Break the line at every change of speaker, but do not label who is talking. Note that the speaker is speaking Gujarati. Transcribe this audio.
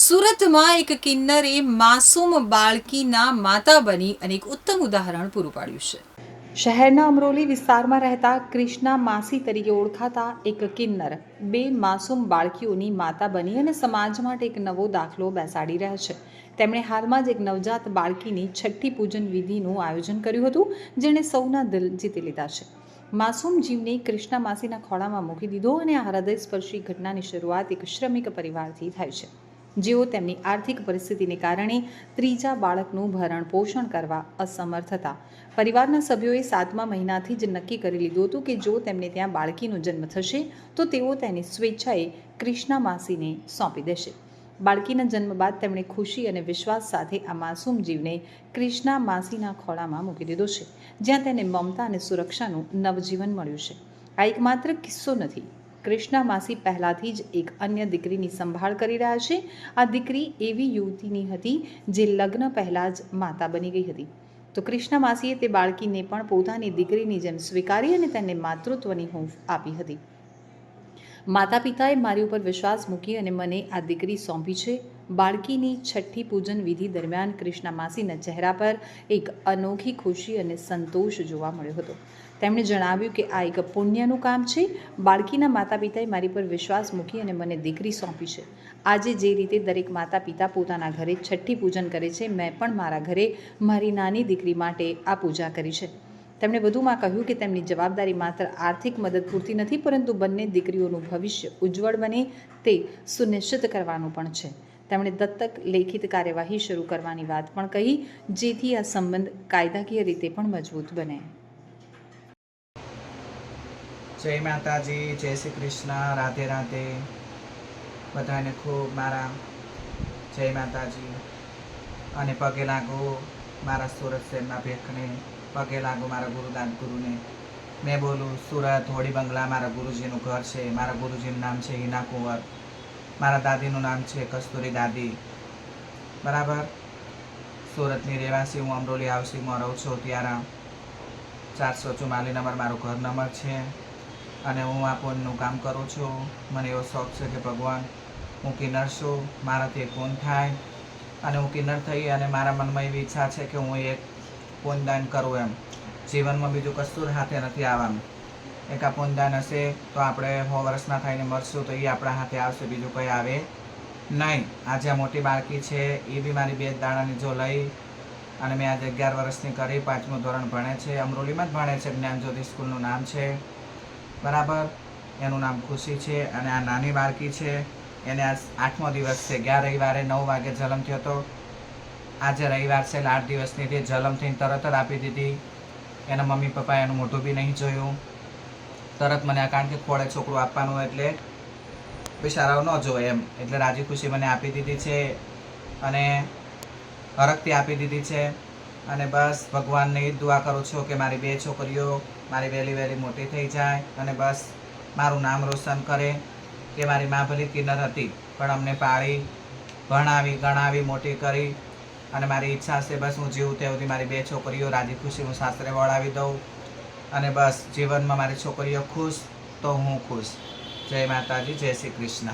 સુરતમાં એક કિન્નરે માસૂમ બાળકીના માતા બની અને એક ઉત્તમ ઉદાહરણ પૂરું પાડ્યું છે.
શહેરના અમરોલી વિસ્તારમાં રહેતા ક્રિષ્ના માસી તરીકે ઓળખાતા એક કિન્નર બે માસૂમ બાળકીઓની માતા બની અને સમાજ માટે એક નવો દાખલો બેસાડી રહ્યા છે. તેમણે હાલમાં જ એક નવજાત બાળકીની છઠ્ઠી પૂજન વિધિનું આયોજન કર્યું હતું, જેણે સૌના દિલ જીતી લીધા છે. માસૂમ જીવને કૃષ્ણા માસીના ખોળામાં મૂકી દીધો અને આ હૃદયસ્પર્શી ઘટનાની શરૂઆત એક શ્રમિક પરિવારથી થાય છે. જેઓ તેમની આર્થિક પરિસ્થિતિને કારણે ત્રીજા બાળકનું ભરણ પોષણ કરવા અસમર્થ હતા. પરિવારના સભ્યોએ સાતમા મહિનાથી જ નક્કી કરી લીધું હતું કે જો તેમને ત્યાં બાળકીનો જન્મ થશે, તો તેઓ તેની સ્વેચ્છાએ કૃષ્ણા માસીને સોંપી દેશે. બાળકીના જન્મ બાદ તેમણે ખુશી અને વિશ્વાસ સાથે આ માસૂમ જીવને કૃષ્ણા માસીના ખોળામાં મૂકી દીધો છે, જ્યાં તેને મમતા અને સુરક્ષાનું નવજીવન મળ્યું છે. આ એકમાત્ર કિસ્સો નથી કૃષ્ણા માસી પહેલાંથી જ એક અન્ય દીકરીની સંભાળ કરી રહ્યા છે. આ દીકરી એવી યુવતીની હતી જે લગ્ન પહેલાં જ માતા બની ગઈ હતી. તો કૃષ્ણા માસીએ તે બાળકીને પણ પોતાની દીકરીની જેમ સ્વીકારી અને તેને માતૃત્વની હૂંફ આપી હતી. માતા પિતાએ મારી ઉપર વિશ્વાસ મૂકી અને મને આ દીકરી સોંપી છે. બાળકીની છઠ્ઠી પૂજન વિધિ દરમિયાન કૃષ્ણા માસીના ચહેરા પર એક અનોખી ખુશી અને સંતોષ જોવા મળ્યો હતો. તેમણે જણાવ્યું કે આ એક પુણ્યનું કામ છે. બાળકીના માતા પિતાએ મારી પર વિશ્વાસ મૂકી અને મને દીકરી સોંપી છે. આજે જે રીતે દરેક માતા પિતા પોતાના ઘરે છઠ્ઠી પૂજન કરે છે, મેં પણ મારા ઘરે મારી નાની દીકરી માટે આ પૂજા કરી છે. તેમણે વધુમાં કહ્યું કે તેમની જવાબદારી માત્ર આર્થિક મદદ પૂરતી નથી, પરંતુ બંને દીકરીઓનું ભવિષ્ય ઉજ્જવળ બને તે સુનિશ્ચિત કરવાનું પણ છે. તેમણે દત્તક લેખિત કાર્યવાહી શરૂ કરવાની વાત પણ કહી, જેથી આ સંબંધ કાયદાકીય રીતે પણ મજબૂત બને.
જય માતાજી, જય શ્રી કૃષ્ણ, રાધે રાધે. બધાને ખૂબ મારા. જય માતાજી. અને પગે લાગો. મારા સુરત શહેરના ભેખને, પગે લાગો મારા ગુરુદાન ગુરુને મેં બોલું, સુરત, હોળી બંગલા, મારા ગુરુજીનું ઘર છે, મારા ગુરુજીનું નામ છે હિના કુંવર. મારા દાદીનું નામ છે કસ્તુરી દાદી. બરાબર? સુરતની રહેવાસી હું અમરોલી હાઉસિંગમાં રહું છું ત્યારે ચારસો ચુમ્માલી નંબર મારો ઘર નંબર છે અને હું આ ફોનનું કામ કરું છું. મને એવો શોખ છે કે ભગવાન, હું કિન્નર છું. મારાથી પૂર્ણ થાય. અને હું કિન્નર થઈ અને મારા મનમાં એવી ઈચ્છા છે કે હું એક પૂનદાન કરું એમ. જીવનમાં બીજું કશું હાથે નથી આવવાનું. એક આ પૂનદાન હશે તો આપણે સો વર્ષના થઈને મરશું તો એ આપણા હાથે આવશે, બીજું કંઈ આવે નહીં. આજે આ મોટી બાળકી છે, એ બી મારી બે દાણાની જો લઈ અને મેં આજે અગિયાર વર્ષની કરી, પાંચમું ધોરણ ભણે છે, અમરોલીમાં જ ભણે છે, જ્ઞાનજ્યોતિ સ્કૂલનું નામ છે. બરાબર? એનું નામ ખુશી છે અને આ નાની બાળકી છે. એને આજ આઠમો દિવસ છે. ગયા રવિવારે નવ વાગે જલમ થયો હતો. આજે રવિવાર છે એટલે આઠ દિવસની તે જલમ થઈને તરત જ આપી દીધી. એના મમ્મી પપ્પાએ એનું મોઢું બી નહીં જોયું. તરત મને આ કારણ કે ખોળે છોકરું આપવાનું એટલે બિચારાઓ ન જોવે એમ. એટલે રાજી ખુશી મને આપી દીધી છે અને હરખથી આપી દીધી છે. અને બસ ભગવાનને એ દુઆ કરું છું કે મારી બે છોકરીઓ, મારી વહેલી વહેલી મોટી થઈ જાય અને બસ મારું નામ રોશન કરે. કે મારી મા ભલી કિન્નર હતી. પણ અમને પાળી, ભણાવી, ગણાવી, મોટી કરી. અને મારી ઈચ્છા છે બસ હું જીવું સુધી મારી બે છોકરીઓ રાજી ખુશી હું સાસરે વળાવી દઉં. અને બસ જીવનમાં મારી છોકરીઓ ખુશ તો હું ખુશ. જય માતાજી, જય શ્રી કૃષ્ણ.